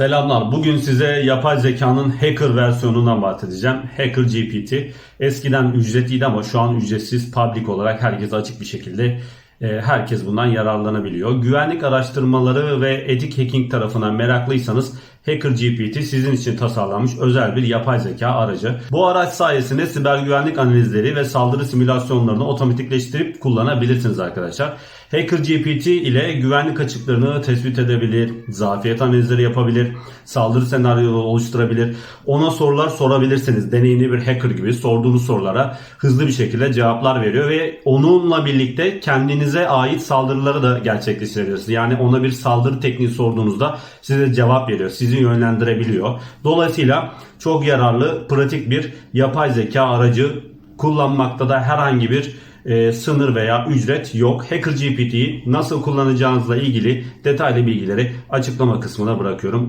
Selamlar. Bugün size yapay zekanın hacker versiyonundan bahsedeceğim. Hacker GPT. Eskiden ücretliydi ama şu an ücretsiz public olarak herkese açık bir şekilde herkes bundan yararlanabiliyor. Güvenlik araştırmaları ve etik hacking tarafına meraklıysanız Hacker GPT sizin için tasarlanmış özel bir yapay zeka aracı. Bu araç sayesinde siber güvenlik analizleri ve saldırı simülasyonlarını otomatikleştirip kullanabilirsiniz arkadaşlar. Hacker GPT ile güvenlik açıklarını tespit edebilir, zafiyet analizleri yapabilir, saldırı senaryoları oluşturabilir. Ona sorular sorabilirsiniz. Deneyimli bir hacker gibi sorduğunuz sorulara hızlı bir şekilde cevaplar veriyor ve onunla birlikte kendinize ait saldırıları da gerçekleştirebilirsiniz. Yani ona bir saldırı tekniği sorduğunuzda size cevap veriyor. Sizi yönlendirebiliyor. Dolayısıyla çok yararlı, pratik bir yapay zeka aracı kullanmakta da herhangi bir e, sınır veya ücret yok. Hacker GPT'yi nasıl kullanacağınızla ilgili detaylı bilgileri açıklama kısmına bırakıyorum.